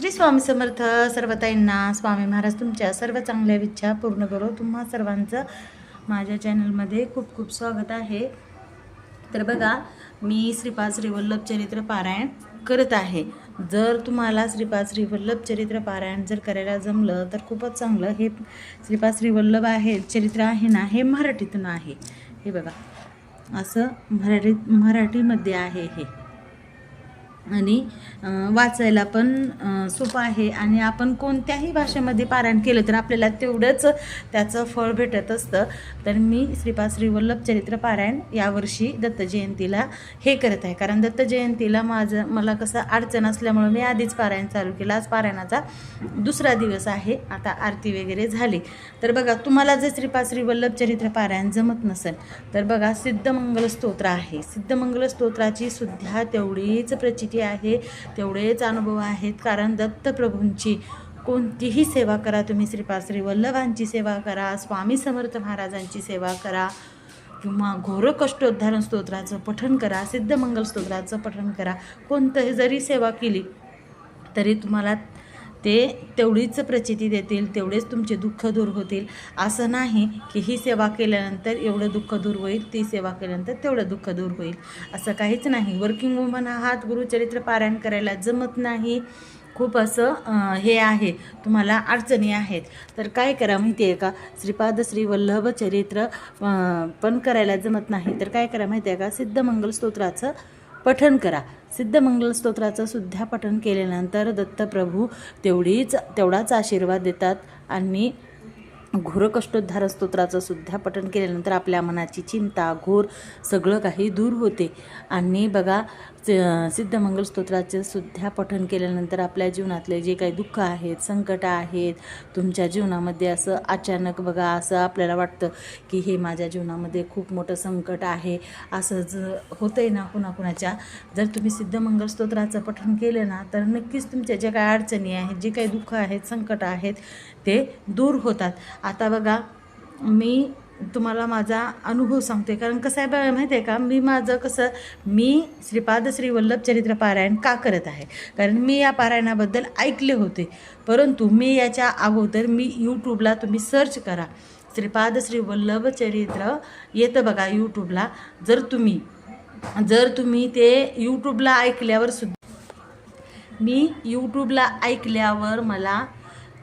श्री स्वामी समर्थ सर्वताईंना स्वामी महाराज तुमच्या सर्व चांगल्या इच्छा पूर्ण करो. तुम्हा सर्वांचं माझ्या चॅनलमध्ये खूप खूप स्वागत आहे. तर बघा मी श्रीपाद श्रीवल्लभ चरित्र पारायण करत आहे. जर तुम्हाला श्रीपाद श्रीवल्लभ चरित्र पारायण जर करायला जमलं तर खूपच चांगलं. हे श्रीपाद श्रीवल्लभ आहे चरित्र आहे ना हे मराठीतून आहे. हे बघा असं मराठी मराठीमध्ये आहे हे. आणि वाचायला पण सोपं आहे. आणि आपण कोणत्याही भाषेमध्ये पारायण केलं तर आपल्याला तेवढंच त्याचं फळ भेटत असतं. तर मी श्रीपाद श्री वल्लभ चरित्र पारायण यावर्षी दत्त जयंतीला हे करत आहे. कारण दत्त जयंतीला माझं मला कसं अडचण असल्यामुळं मी आधीच पारायण चालू केलं. आज पारायणाचा दुसरा दिवस आहे. आता आरती वगैरे झाली. तर बघा तुम्हाला जर श्रीपाद श्री वल्लभ चरित्र पारायण जमत नसेल तर बघा सिद्धमंगल स्तोत्र आहे. सिद्धमंगल स्तोत्राची सुद्धा तेवढीच प्रचिती आहे तेवढेच अनुभव आहेत. कारण दत्तप्रभूंची कोणतीही सेवा करा. तुम्ही श्रीपाद श्री वल्लभांची सेवा करा. स्वामी समर्थ महाराजांची सेवा करा. किंवा घोर कष्टोद्धारण स्तोत्राचं पठण करा. सिद्धमंगल स्तोत्राचं पठण करा. कोणतंही जरी सेवा केली तरी तुम्हाला ते तेवढीच प्रचिती देतील तेवढेच तुमचे दुःख दूर होतील. असं नाही की ही सेवा केल्यानंतर एवढं दुःख दूर होईल ती सेवा केल्यानंतर तेवढं दुःख दूर होईल. असं काहीच नाही. वर्किंग वुमन आहात गुरुचरित्र पारायण करायला जमत नाही. खूप असं हे आहे. तुम्हाला अडचणी आहेत. तर काय करा माहिती आहे का? श्रीपाद श्री वल्लभ चरित्र पण करायला जमत नाही. तर काय करा माहिती आहे का? सिद्धमंगल स्तोत्राचं पठण करा. सिद्धमंगल स्तोत्राचं सुद्धा पठन केल्यानंतर दत्तप्रभू तेवढीच तेवढाच आशीर्वाद देतात आणि घोर कष्टोद्धार स्तोत्राचं सुद्धा पठण केल्यानंतर आपल्या मनाची चिंता घोर सगळं काही दूर होते. आणि बघा सिद्धमंगल स्तोत्राचे सुद्धा पठण केल्यानंतर आपल्या जीवनातले जे काही दुःख आहेत संकट आहेत तुमच्या जीवनामध्ये असं अचानक बघा असं आपल्याला वाटतं की हे माझ्या जीवनामध्ये खूप मोठं संकट आहे. असं ज होतंय ना कुणाकुणाच्या जर तुम्ही सिद्धमंगल स्तोत्राचं पठण केलं ना तर नक्कीच तुमच्या ज्या काही अडचणी आहेत जे काही दुःख आहेत संकट आहेत ते दूर होतात. आता बघा मी तुम्हाला माझा अनुभव सांगते. कारण कसं आहे बघा माहिती आहे का? मी माझं कसं मी श्रीपाद श्री वल्लभ चरित्र पारायण का करत आहे? कारण मी या पारायणाबद्दल ऐकले होते. परंतु मी याच्या अगोदर मी यूट्यूबला तुम्ही सर्च करा. श्रीपाद श्री वल्लभ चरित्र येतं बघा यूट्यूबला जर तुम्ही जर तुम्ही ते यूट्यूबला ऐकल्यावर सुद्धा मी यूट्यूबला ऐकल्यावर मला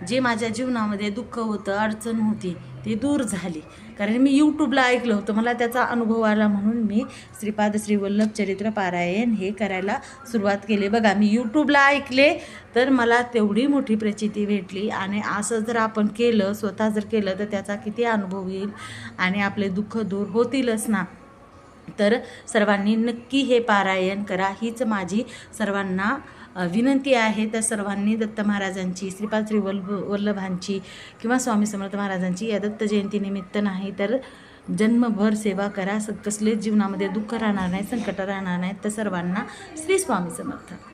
जे माझ्या जीवनामध्ये दुःख होतं अडचण होती ती दूर झाली. कारण मी यूट्यूबला ऐकलं होतं. मला त्याचा अनुभव आला म्हणून मी श्रीपाद श्रीवल्लभ चरित्र पारायण हे करायला सुरुवात केली. बघा मी यूट्यूबला ऐकले तर मला तेवढी मोठी प्रचिती भेटली आणि असं जर आपण केलं स्वतः जर केलं तर त्याचा किती अनुभव येईल आणि आपले दुःख दूर होतीलच ना? तर सर्वांनी नक्की हे पारायण करा. हीच माझी सर्वांना विनंती आहे तर सर्वांनी दत्त महाराजांची श्रीपाद श्री वल्लभ वल्लभांची किंवा स्वामी समर्थ महाराजांची या दत्त जयंतीनिमित्त नाही तर जन्मभर सेवा करा. स कसलेच जीवनामध्ये दुःख राहणार नाही संकट राहणार नाही. तर सर्वांना श्री स्वामी समर्थ.